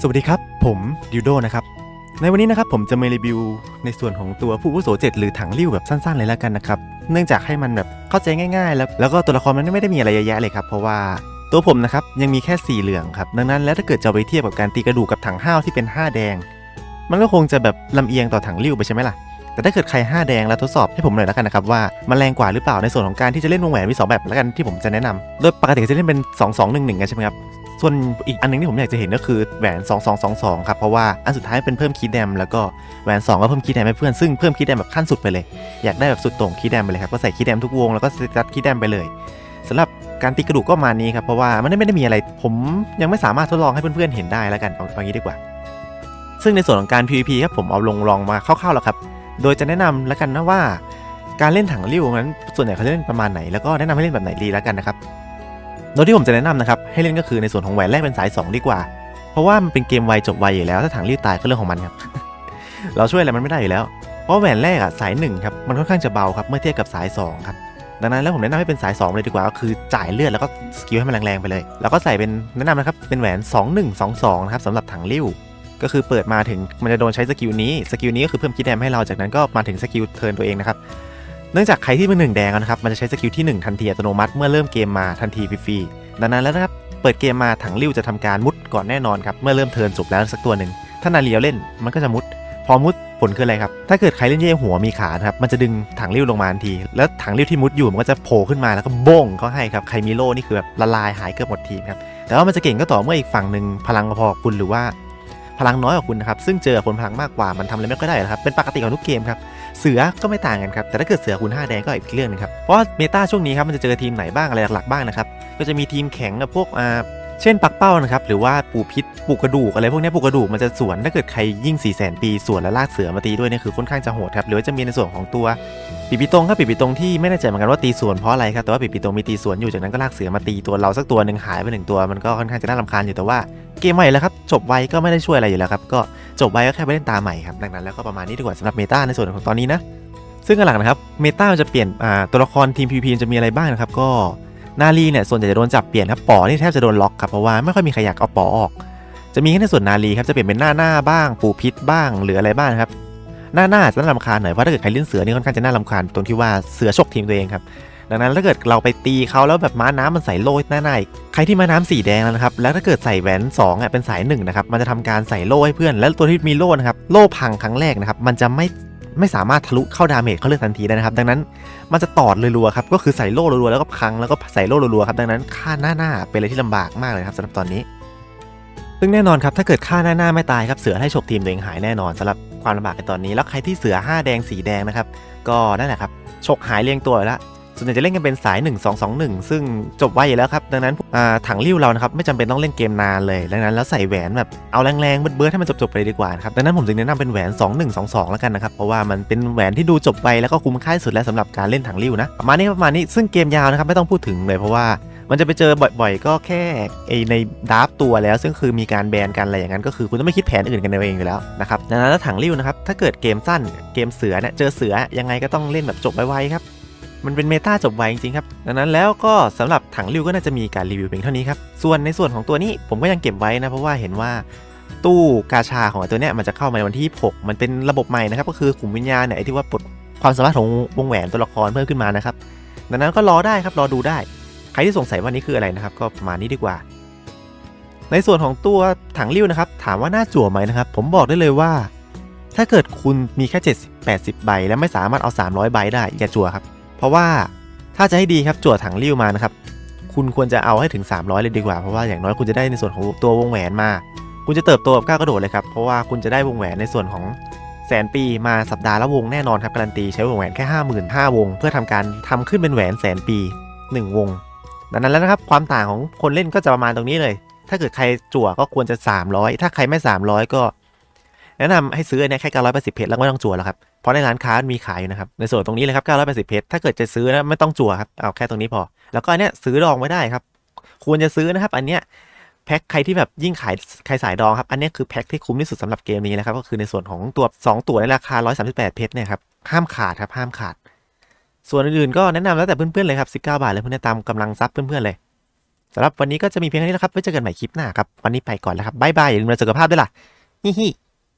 สวัสดีครับ ผมดิวโดนะครับ ในวันนี้นะครับผมจะมารีวิวในส่วนของตัวผู้อาวุโสเจ็ดหรือถังริ้วแบบสั้นๆเลยแล้วกันนะครับ เนื่องจากให้มันแบบเข้าใจง่าย ๆ แล้วแล้วก็ตัวละครมันไม่ได้มีอะไรเยอะแยะเลยครับ เพราะว่าตัวผมนะครับยังมีแค่สีเหลืองครับ ดังนั้นแล้วถ้าเกิดจะไปเทียบกับการตีกระดูกกับถังห้าวที่เป็นห้าแดง มันก็คงจะแบบลำเอียงต่อถังริ้วไปใช่ไหมล่ะแต่ถ้าเกิดใครห้าแดงแล้วทดสอบให้ผมหน่อยแล้วกันนะครับว่ามันแรงกว่าหรือเปล่าในส่วนของการที่จะเล่นวงแหวนมีสองแบบแล้วกันที่ผมจะแนะนำโดยปกติจะเล่นเป็น 2 2 1 1กันใช่ไหมครับ ส่วนอีกอันหนึงที่ผมอยากจะเห็นก็คือแหวน 2 2 2 2 ครับ เพราะว่าอันสุดท้ายเป็นเพิ่มคีย์แดมแล้วก็แหวน 2 ก็เพิ่มคีย์แดมให้เพื่อนซึ่งเพิ่มคีย์แดมแบบขั้นสุดไปเลย อยากได้แบบสุดโต่งคีย์แดมไปเลยครับก็ใส่คีย์แดมทุกวงแล้วก็จัดคีย์แดมไปเลยสำหรับการตีกระดูกก็ประมาณนี้ครับเพราะว่ามันไม่ได้มีอะไร ผมยังไม่สามารถทดลองให้เพื่อนๆเห็นได้แล้วกันเอาเอางี้ดีกว่า ซึ่งในส่วนของการ PVP ครับผมเอาลงลองมาคร่าวๆแล้วครับ โดยจะแนะนำแล้วกันนะว่า การเล่นถังริ้วนั้นส่วนใหญ่เขาเล่นประมาณไหนแล้วก็แนะนำให้เล่นแบบไหนดีแล้วกันนะครับ โดยที่ผมจะแนะนำนะครับให้เล่นก็คือในส่วนของแหวนแรกเป็นสาย 2 ดีกว่า เพราะว่ามันเป็นเกมไวจบไวอยู่แล้วถ้าถังริ้วตายก็เรื่องของมันครับ เราช่วยอะไรมันไม่ได้อยู่แล้ว เพราะแหวนแรกอะสาย1ครับมันค่อนข้างจะเบาครับเมื่อเทียบกับสาย2ครับดังนั้นแล้วผมแนะนำให้เป็นสาย2เลยดีกว่าก็คือจ่ายเลือดแล้วก็สกิลให้มันแรงๆไปเลย แล้วก็ใส่เป็นแนะนำนะครับเป็นแหวน 2122นะครับสำหรับถังริ้วก็คือเปิดมาถึงมันจะโดนใช้สกิลนี้สกิลนี้ก็คือเพิ่มคิดแดมให้เราจากนั้นก็มาถึงสกิลเทิร์นตัวเองนะครับ เนื่องจากใครที่เป็นหนึ่งแดงนะครับมันจะใช้สกิลที่ 1 ทันทีอัตโนมัติเมื่อเริ่มเกมมาทันทีฟรีๆดังนั้นแล้วนะครับเปิดเกมมาถังริ้วจะทำการมุดก่อนแน่นอนครับเมื่อเริ่มเทิร์นจบแล้วสักตัวหนึ่งถ้านาเรียวเล่นมันก็จะมุด พอมุดผลคืออะไรครับถ้าเกิดใครเล่นเย่หัวมีขาครับมันจะดึงถังริ้วลงมาทันที แล้วถังริ้วที่มุดอยู่มันก็จะโผล่ขึ้นมาแล้วก็บ้งเขาให้ครับใครมีโล่นี่คือแบบละลายหายเกือบหมดทีมครับแต่ว่ามันจะเก่งก็ต่อเมื่ออีกฝั่งหนึ่งพลังพอๆกับคุณหรือว่าพ ลังน้อยกว่าคุณนะครับซึ่งเจอคนพลังมากกว่ามันทำอะไรไม่ค่อยได้นะครับเป็นปกติของทุกเกมครับเสือก็ไม่ต่างกันครับแต่ถ้าเกิดเสือคุณ5แดงก็อีกเรื่องหนึงครับเพราะเมตาช่วงนี้ครับมันจะเจอทีมไหนบ้างอะไรหลักๆบ้างนะครับก็จะมีทีมแข็งกับพวกอ่า เช่นปักเป้านะครับหรือว่าปูพิษปูกระดูกอะไรพวกนี้ปูกระดูกมันจะสวนถ้าเกิดใครยิ่ง4ี่แสนปีสวนแล้วลากเสือมาตีด้วยเนี่ยคือค่อนข้างจะโหดครับหรือว่าจะมีในส่วนของตัวปีปีตรงครับปีปีตรงที่ไม่แน่ใจเหมือนกันว่าตีสวนเพราะอะไรครับแต่ว่าปีปีตรงมีตีสวนอยู่จากนั้นก็ลากเสือมาตีตัวเราสักตัวหนึ่งหายไปหนึ่งตัวมันก็ค่อนข้างจะน่ารำคาญอยู่แต่ว่าเกมใหม่แล้วครับจบไวก็ไม่ได้ช่วยอะไรอยู่แล้วครับก็จบไว้ก็แค่ไปเล่นตาใหม่ครับดังนั้นแล้วก็ประมาณนี้ดีกว่าสำหรับเมตาในส่วนของตอนนี้นะซึ่งหลังนะครับเมตาจะเปลี่ยนตัวละครทีม PVP จะมีอะไรบ้างนะครับก็ นาลีเนี่ยส่วนใหญ่จะโดนจับเปลี่ยนครับปอนี่แทบจะโดนล็อกครับเพราะว่าไม่ค่อยมีใครอยากเอาปอออก จะมีแค่ในส่วนนาลีครับจะเปลี่ยนเป็นหน้าหน้าบ้าง ปูพิษบ้างหรืออะไรบ้างครับหน้าหน้าจะน่ารำคาญหน่อยเพราะถ้าเกิดใครเล่นเสือนี่ค่อนข้างจะน่ารำคาญตรงที่ว่าเสือฉกทีมตัวเองครับดังนั้นถ้าเกิดเราไปตีเขาแล้วแบบม้าน้ำมันใส่โล่หน้าหน้าใครที่ม้าน้ำสีแดงแล้วนะครับแล้วถ้าเกิดใส่แหวน2อะเป็นสายหนึ่งนะครับมันจะทำการใส่โล่ให้เพื่อน แล้วตัวที่มีโล่นะครับโล่พังครั้งแรกนะครับมันจะไม่ ไม่สามารถทะลุเข้าดาเมจเขาเลือกทันทีได้นะครับ ดังนั้นมันจะตอดรัวๆครับก็คือใส่โล่รัวๆแล้วก็พังแล้วก็ใส่โล่รัวๆครับดังนั้นค่าหน้าหน้าเป็นอะไรที่ลำบากมากเลยครับสำหรับตอนนี้ ซึ่งแน่นอนครับถ้าเกิดค่าหน้าหน้าไม่ตายครับเสือให้ฉกทีมตัวเองหายแน่นอนสำหรับความลำบากในตอนนี้ แล้วใครที่เสือห้าแดงสีแดงนะครับก็นั่นแหละครับฉกหายเรียงตัวแล้ว ส่วนใหญ่จะเล่นกันเป็นสาย 1 2 2 1 ซึ่งจบไวอยู่แล้วครับ ดังนั้นถังริ้วเรานะครับไม่จำเป็นต้องเล่นเกมนานเลย ดังนั้นแล้วใส่แหวนแบบเอาแรงๆเบิร์ดๆให้มันจบๆไปดีกว่านะครับ ดังนั้นผมจึงแนะนำเป็นแหวน 2 1 2 2 แล้วกันนะครับ เพราะว่ามันเป็นแหวนที่ดูจบไวแล้วก็คุ้มค่าสุดแล้วสำหรับการเล่นถังริ้วนะ ประมาณนี้ประมาณนี้ ซึ่งเกมยาวนะครับไม่ต้องพูดถึงเลยเพราะว่ามันจะไปเจอบ่อยๆ ก็แค่ไอในดาราฟตัวแล้ว ซึ่งคือมีการแบนกันอะไรอย่างนั้นก็คือคุณต้องไม่คิดแผนอื่นกันเองอยู่แล้วนะครับดังนั้นถังริ้วนะครับถ้าเกิดเกมสั้นเกมเสือเนี่ยเจอเสือยังไงก็ต้องเล่นแบบจบไวๆครับ มันเป็นเมตาจบไวจริงๆครับ ดังนั้นแล้วก็สำหรับถังริวก็น่าจะมีการรีวิวเพียงเท่านี้ครับ ส่วนในส่วนของตัวนี้ผมก็ยังเก็บไว้นะ เพราะว่าเห็นว่าตู้กาชาของตัวเนี้ยมันจะเข้ามาในวันที่ 6 มันเป็นระบบใหม่นะครับ ก็คือขุมวิญญาณเนี่ยไอ้ที่ว่าปลดความสามารถของวงแหวนตัวละครเพิ่มขึ้นมานะครับ ดังนั้นก็รอได้ครับ รอดูได้ ใครที่สงสัยว่านี่คืออะไรนะครับ ก็ประมาณนี้ดีกว่า ในส่วนของตัวถังริ้วนะครับ ถามว่าน่าจั่วไหมนะครับ ผมบอกได้เลยว่า ถ้าเกิดคุณมีแค่ 70 80 ใบ แล้วไม่สามารถเอา 300 ใบได้อย่าจั่วครับ เพราะว่าถ้าจะให้ดีครับจั่วถังริ้วมานะครับคุณควรจะเอาให้ถึง 300 เลยดีกว่า เพราะว่าอย่างน้อยคุณจะได้ในส่วนของตัววงแหวนมา คุณจะเติบโตกับก้าวกระโดดเลยครับ เพราะว่าคุณจะได้วงแหวนในส่วนของแสนปีมาสัปดาห์ละวงแน่นอนครับการันตีใช้วงแหวนแค่55,000วง เพื่อทำการทำขึ้นเป็นแหวนแสนปี 1 วง ดังนั้นแล้วนะครับความต่างของคนเล่นก็จะประมาณตรงนี้เลย ถ้าเกิดใครจั่วก็ควรจะ 300 ถ้าใครไม่ 300 ก็ แนะนำให้ซื้ออันเนี้ยแค่980เพชรแล้วไม่ต้องจั่วแล้วครับ เพราะในร้านค้ามีขายอยู่นะครับ ในส่วนตรงนี้เลยครับ 980 เพชร ถ้าเกิดจะซื้อนะไม่ต้องจั่วครับ เอาแค่ตรงนี้พอ แล้วก็อันเนี้ยซื้อดองไม่ได้ครับ ควรจะซื้อนะครับ อันเนี้ยแพ็คใครที่แบบยิ่งขายใครสายดองครับ อันเนี้ยคือแพ็คที่คุ้มที่สุดสำหรับเกมนี้นะครับ ก็คือในส่วนของตัว 2 ตัวในราคา 138 เพชรเนี่ยครับ ห้ามขาดครับ ห้ามขาด ส่วนอื่นๆก็แนะนำแล้วแต่เพื่อนๆเลยครับ 19 บาทเลยเพื่อนๆตามกำลังซับเพื่อนๆเลยสำหรับวันนี้ก็จะมีเพียงเท่านี้แล้วครับ ไว้เจอกันใหม่คลิปหน้าครับ วันนี้ไปก่อนแล้วครับ บ๊ายบาย อย่าลืมดูสุขภาพด้วยล่ะฮิฮิ